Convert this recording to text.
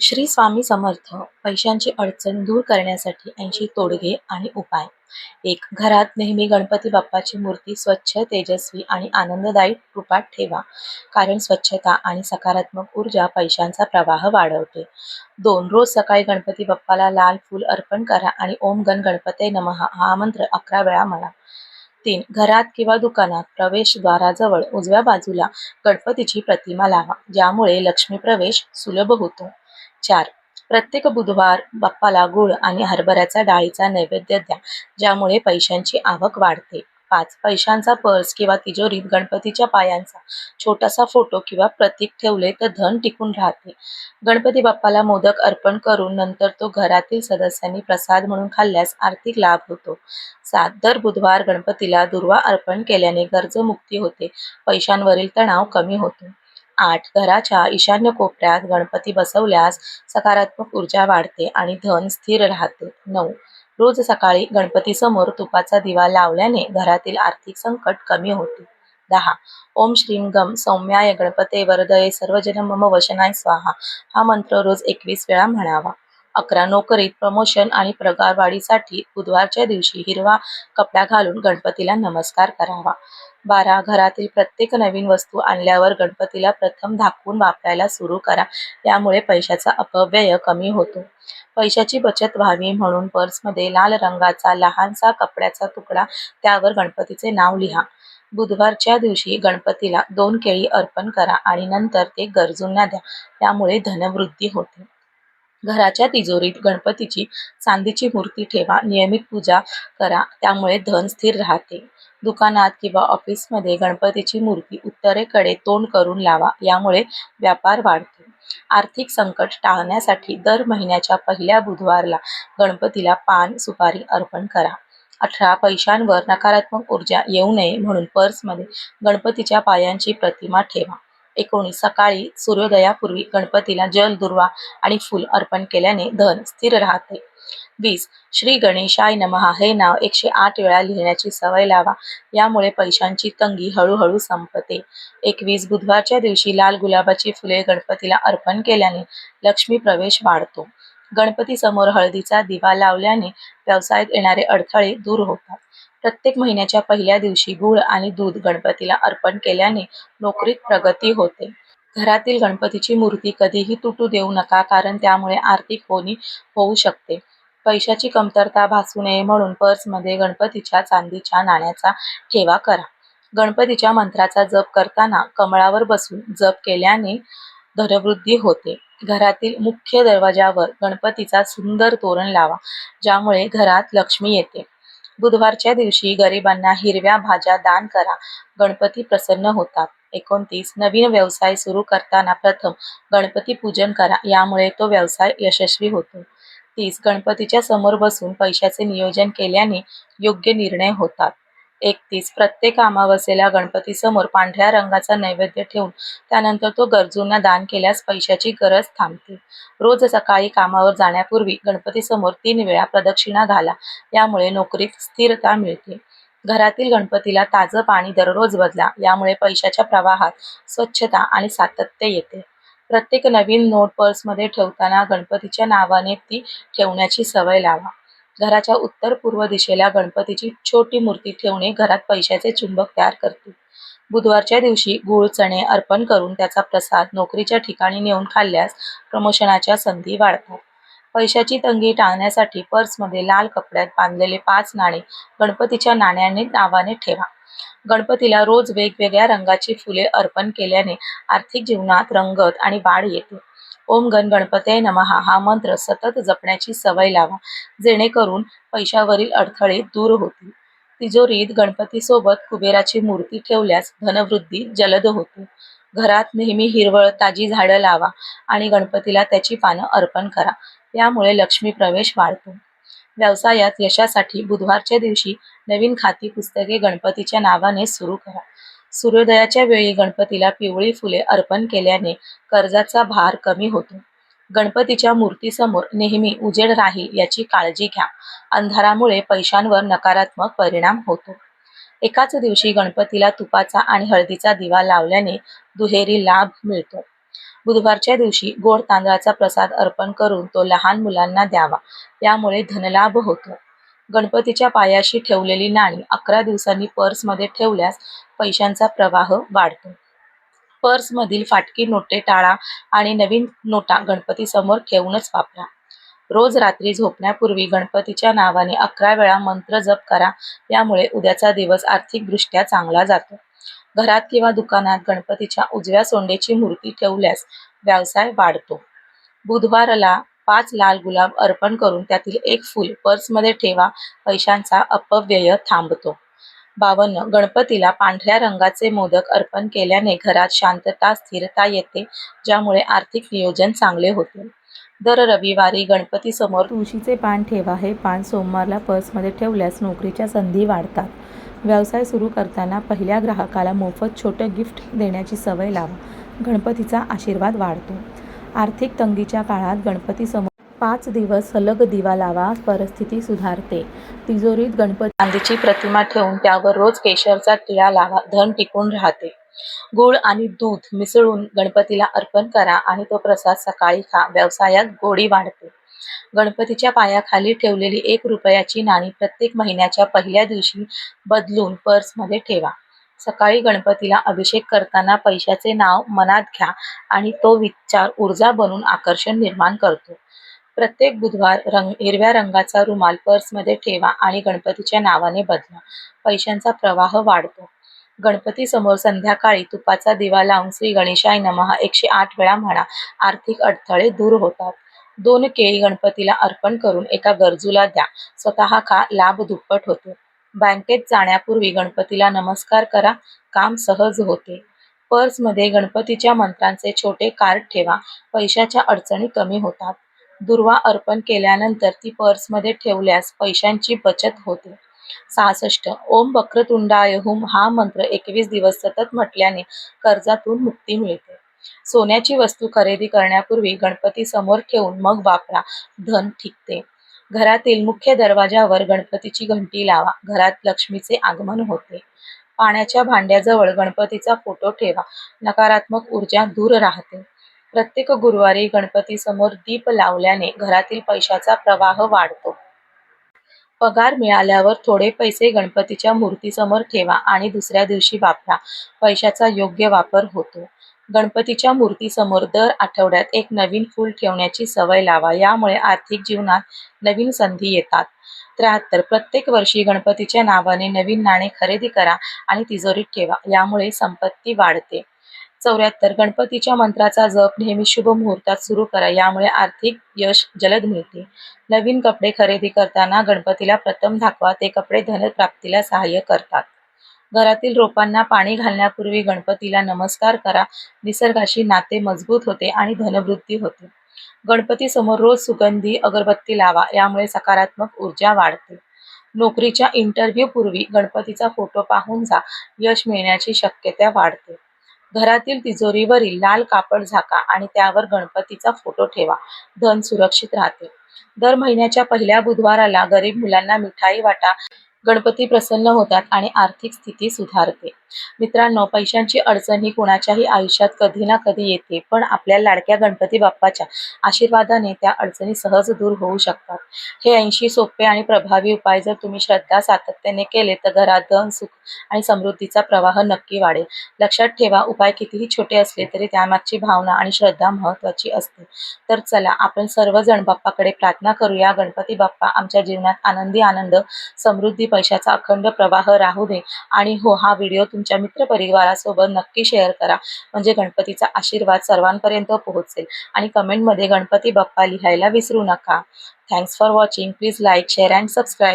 श्री स्वामी समर्थ पैशांची अडचण दूर करण्यासाठी ऐंशी तोडगे आणि उपाय. एक घरात नेहमी गणपती बाप्पाची मूर्ती स्वच्छ तेजस्वी आणि आनंददायी रूपात ठेवा. कारण स्वच्छता आणि सकारात्मक ऊर्जा पैशांचा प्रवाह वाढवते. दोन रोज सकाळी गणपती बाप्पाला लाल फूल अर्पण करा आणि ओम गण गणपते नमः हा मंत्र अकरा वेळा म्हणा. तीन घरात किंवा दुकानात प्रवेशद्वाराजवळ उजव्या बाजूला गणपतीची प्रतिमा लावा ज्यामुळे लक्ष्मी प्रवेश सुलभ होतो. चार. प्रत्येक बुधवार बाप्पाला गुळ आणि हरभऱ्याचा डाळीचा नैवेद्य द्या ज्यामुळे पैशांची आवक वाढते. पाच. पैशांचा पर्स किंवा तिजोरीत गणपतीच्या पायांचा छोटासा फोटो किंवा प्रतीक ठेवले तर धन टिकून राहते. गणपती बाप्पाला मोदक अर्पण करून नंतर तो घरातील सदस्यांनी प्रसाद म्हणून खाल्ल्यास आर्थिक लाभ होतो. सात. दर बुधवार गणपतीला दुर्वा अर्पण केल्याने कर्जमुक्ती होते. पैशांवरील तणाव कमी होतो. आठ घराच्या ईशान्य कोपऱ्यात गणपती बसवल्यास सकारात्मक ऊर्जा वाढते आणि धन स्थिर राहते. नऊ. रोज सकाळी गणपतीसमोर तुपाचा दिवा लावल्याने घरातील आर्थिक संकट कमी होते. दहा. ओम श्रीम गम सौम्याय गणपते वरदये सर्वजन मम वशनाय स्वाहा. हा मंत्र रोज एकवीस वेळा म्हणावा. अकरा नोकरीत प्रमोशन आणि पगारवाढीसाठी बुधवारच्या दिवशी हिरवा कपडा घालून गणपतीला नमस्कार करावा. बारा घरातील प्रत्येक नवीन वस्तू आणल्यावर गणपतीला प्रथम धाकून वापरायला सुरू करा. यामुळे पैशाचा अपव्यय कमी होतो. पैशाची बचत व्हावी म्हणून पर्समध्ये लाल रंगाचा लहानसा कपड्याचा तुकडा त्यावर गणपतीचे नाव लिहा. बुधवारच्या दिवशी गणपतीला दोन केळी अर्पण करा आणि नंतर ते गरजूंना द्या. त्यामुळे धनवृद्धी होते. घराच्या तिजोरीत गणपतीची चांदीची मूर्ती ठेवा नियमित पूजा करा त्यामुळे धन स्थिर राहते. दुकानात किंवा ऑफिसमध्ये गणपतीची मूर्ती उत्तरेकडे तोंड करून लावा यामुळे व्यापार वाढतो. आर्थिक संकट टाळण्यासाठी दर महिन्याच्या पहिल्या बुधवारला गणपतीला पान सुपारी अर्पण करा. अठरा पैशांवर नकारात्मक ऊर्जा येऊ नये म्हणून पर्समध्ये गणपतीच्या पायांची प्रतिमा ठेवा. एकोणीस. सकाळी सूर्योदयापूर्वी गणपतीला जल दुर्वा आणि फूल अर्पण केल्याने धन स्थिर राहते. वीस. श्री गणेशाय नमहा. हे नाव एकशे आठ वेळा लिहिण्याची सवय लावा. यामुळे पैशांची तंगी हळूहळू संपते. एकवीस. बुधवारच्या दिवशी लाल गुलाबाची फुले गणपतीला अर्पण केल्याने लक्ष्मी प्रवेश वाढतो. गणपती समोर हळदीचा दिवा लावल्याने व्यवसायात येणारे अडथळे दूर होतात. प्रत्येक महिन्याच्या पहिल्या दिवशी गूळ आणि दूध गणपतीला अर्पण केल्याने नोकरीत प्रगती होते. घरातील गणपतीची मूर्ती कधीही तुटू देऊ नका कारण त्यामुळे आर्थिक होणी होऊ शकते. पैशाची कमतरता भासू नये म्हणून पर्समध्ये गणपतीच्या चांदीच्या नाण्याचा ठेवा करा. गणपतीच्या मंत्राचा जप करताना कमळावर बसून जप केल्याने धनवृद्धी होते. घरातील मुख्य दरवाजावर गणपतीचा सुंदर तोरण लावा ज्यामुळे घरात लक्ष्मी येते. बुधवारच्या दिवशी गरिबांना हिरव्या भाज्या दान करा. गणपती प्रसन्न होतात. एकोणतीस नवीन व्यवसाय सुरू करताना प्रथम गणपती पूजन करा. यामुळे तो व्यवसाय यशस्वी होतो. तीस गणपतीच्या समोर बसून पैशाचे नियोजन केल्याने योग्य निर्णय होतात. एकतीस. प्रत्येक अमावस्येला गणपतीसमोर पांढऱ्या रंगाचा नैवेद्य ठेवून त्यानंतर तो गरजूंना दान केल्यास पैशाची गरज थांबते. रोज सकाळी कामावर जाण्यापूर्वी गणपतीसमोर तीन वेळा प्रदक्षिणा घाला. यामुळे नोकरीत स्थिरता मिळते. घरातील गणपतीला ताजं पाणी दररोज बदला. यामुळे पैशाच्या प्रवाहात स्वच्छता आणि सातत्य येते. प्रत्येक नवीन नोट पर्समध्ये ठेवताना गणपतीच्या नावाने ती ठेवण्याची सवय लावा. घराच्या उत्तर पूर्व दिशेला गणपतीची छोटी मूर्ती ठेवणे घरात पैशाचे चुंबक तयार करते. बुधवारच्या दिवशी गूळ चणे अर्पण करून त्याचा प्रसाद नोकरीच्या ठिकाणी नेऊन खाल्ल्यास प्रमोशनाच्या संधी वाढतात. पैशाची तंगी टाळण्यासाठी पर्समध्ये लाल कपड्यात बांधलेले पाच नाणे गणपतीच्या नाण्याने नावाने ठेवा. गणपतीला रोज वेगवेगळ्या रंगाची फुले अर्पण केल्याने आर्थिक जीवनात रंगत आणि वाढ येते. ओम गण गणपते नमः. हा मंत्र सतत जपण्याची सवय लावा. जेणेकरून पैशावरील अडथळे दूर होतील. तिजोरीत गणपतीसोबत कुबेराची मूर्ती ठेवल्यास धनवृद्धी जलद होते. घरात नेहमी हिरवळ ताजी झाडं लावा आणि गणपतीला त्याची पानं अर्पण करा. त्यामुळे लक्ष्मी प्रवेश वाढतो. व्यवसायात यशासाठी बुधवारच्या दिवशी नवीन खाती पुस्तके गणपतीच्या नावाने सुरू करा. सूर्योदयाच्या वेळी गणपतीला पिवळी फुले अर्पण केल्याने कर्जाचा भार कमी होतो. गणपतीच्या मूर्तीसमोर नेहमी उजेड राहील याची काळजी घ्या. अंधारामुळे पैशांवर नकारात्मक परिणाम होतो. एकाच दिवशी गणपतीला तुपाचा आणि हळदीचा दिवा लावल्याने दुहेरी लाभ मिळतो. बुधवारच्या दिवशी गोड तांदळाचा प्रसाद अर्पण करून तो लहान मुलांना द्यावा. यामुळे धनलाभ होतो. गणपतीच्या पायाशी ठेवलेली नाणी अकरा दिवसांनी पर्समध्ये ठेवल्यास पैशांचा प्रवाह वाढतो. पर्समधील फाटकी नोटे टाळा आणि नवीन नोटा गणपतीसमोर ठेवूनच वापरा. रोज रात्री झोपण्यापूर्वी गणपतीच्या नावाने अकरा वेळा मंत्र जप करा. यामुळे उद्याचा दिवस आर्थिकदृष्ट्या चांगला जातो. घरात किंवा दुकानात गणपतीच्या उजव्या सोंडेची मूर्ती ठेवल्यास व्यवसाय वाढतो. बुधवारला पाच लाल गुलाब अर्पण करून त्यातील एक फूल पर्समध्ये ठेवा. पैशांचा अपव्यय थांबतो. बावन्न. गणपतीला पांढऱ्या रंगाचे मोदक अर्पण केल्याने घरात शांतता स्थिरता येते ज्यामुळे आर्थिक नियोजन चांगले होते. दर रविवारी गणपतीसमोर तुळशीचे पान ठेवा. हे पान सोमवारला पर्समध्ये ठेवल्यास नोकरीच्या संधी वाढतात. व्यवसाय सुरू करताना पहिल्या ग्राहकाला मोफत छोटं गिफ्ट देण्याची सवय लावा. गणपतीचा आशीर्वाद वाढतो. आर्थिक तंगीच्या काळात गणपतीसमोर पाच दिवस सलग दिवा लावा परिस्थिती सुधारते. तिजोरीत गणपती चांदीची प्रतिमा ठेवून त्यावर रोज केशरचा टिळा लावा धन टिकून राहते. गूळ आणि दूध मिसळून गणपतीला अर्पण करा आणि तो प्रसाद सकाळी खा व्यवसायात गोडी वाढते. गणपतीच्या पायाखाली ठेवलेली एक रुपयाची नाणी प्रत्येक महिन्याच्या पहिल्या दिवशी बदलून पर्समध्ये ठेवा. सकाळी गणपतीला अभिषेक करताना पैशाचे नाव मनात घ्या आणि तो विचार ऊर्जा बनून आकर्षण निर्माण करतो. प्रत्येक बुधवार रंग हिरव्या रंगाचा रुमाल पर्समध्ये ठेवा आणि गणपतीच्या नावाने बदला. पैशांचा प्रवाह वाढतो. गणपतीसमोर संध्याकाळी तुपाचा दिवा लावून श्री गणेशाय नमः एकशे आठ वेळा म्हणा. आर्थिक अडथळे दूर होतात. दोन केळी गणपतीला अर्पण करून एका गरजूला द्या. स्वतः खा लाभ दुप्पट होतो. बँकेत जाण्यापूर्वी गणपतीला नमस्कार करा. काम सहज होते. पर्समध्ये गणपतीच्या मंत्रांचे छोटे कार्ड ठेवा. पैशाच्या अडचणी कमी होतात. दुर्वा अर्पण केल्यानंतर ती पर्समध्ये ठेवल्यास पैशांची बचत होते. सहासष्ट. ओम वक्रतुंडाय हुम हा मंत्र एकवीस दिवस सतत म्हटल्याने कर्जातून मुक्ती मिळते. सोन्याची वस्तू खरेदी करण्यापूर्वी गणपती समोर ठेवून मग वापरा. धन टिकते घरातील मुख्य दरवाजावर गणपतीची घंटी लावा. घरात लक्ष्मीचे आगमन होते. पाण्याच्या भांड्याजवळ गणपतीचा फोटो ठेवा. नकारात्मक ऊर्जा दूर राहते. प्रत्येक गुरुवारी गणपतीसमोर दीप लावल्याने घरातील पैशाचा प्रवाह वाढतो. पगार मिळाल्यावर थोडे पैसे गणपतीच्या मूर्तीसमोर ठेवा आणि दुसऱ्या दिवशी वापरा. पैशाचा योग्य वापर होतो. गणपतीच्या मूर्तीसमोर दर आठवड्यात एक नवीन फूल ठेवण्याची सवय लावा. यामुळे आर्थिक जीवनात नवीन संधी येतात. त्र्याहत्तर प्रत्येक वर्षी गणपतीच्या नावाने नवीन नाणे खरेदी करा आणि तिजोरीत ठेवा. यामुळे संपत्ती वाढते. चौऱ्याहत्तर. गणपतीच्या मंत्राचा जप नेहमी शुभ मुहूर्तात सुरू करा यामुळे आर्थिक यश जलद मिळते. नवीन कपडे खरेदी करताना गणपतीला प्रथम दाखवा ते कपडे धनप्राप्तीला सहाय्य करतात. घरातील रोपांना पाणी घालण्यापूर्वी गणपतीला नमस्कार करा. निसर्गाशी नाते मजबूत होते आणि धनवृद्धी होते. गणपती समोर रोज सुगंधी अगरबत्ती लावा यामुळे सकारात्मक ऊर्जा वाढते. नोकरीच्या इंटरव्ह्यू पूर्वी गणपतीचा फोटो पाहून जा. यश मिळण्याची शक्यता वाढते. घरातील तिजोरीवरील लाल कापड झाका आणि त्यावर गणपतीचा फोटो ठेवा. धन सुरक्षित राहते. दर महिन्याच्या पहिल्या बुधवाराला गरीब मुलांना मिठाई वाटा गणपती प्रसन्न होतात आणि आर्थिक स्थिती सुधारते. मित्रांनो पैशांची अडचण ही कुणाच्याही आयुष्यात कधी ना कधी येते पण आपल्या लाडक्या गणपती बाप्पाच्या आशीर्वादाने त्या अडचणी सहज दूर होऊ शकतात. हे ऐंशी सोपे आणि प्रभावी उपाय जर तुम्ही श्रद्धा सातत्याने केले तर घरात धन सुख आणि समृद्धीचा प्रवाह नक्की वाढेल. लक्षात ठेवा उपाय कितीही छोटे असले तरी त्यामागची भावना आणि श्रद्धा महत्त्वाची असते. तर चला आपण सर्वजण बाप्पाकडे प्रार्थना करूया. गणपती बाप्पा आमच्या जीवनात आनंदी आनंद समृद्धी पैशाचा अखंड प्रवाह राहू दे. आणि हो हा व्हिडिओ तुमच्या मित्रपरिवारासोबत नक्की शेअर करा. म्हणजे गणपतीचा आशीर्वाद सर्वांपर्यंत पोहोचेल. आणि कमेंटमध्ये गणपती बाप्पा लिहायला विसरू नका. Thanks for watching please like share and subscribe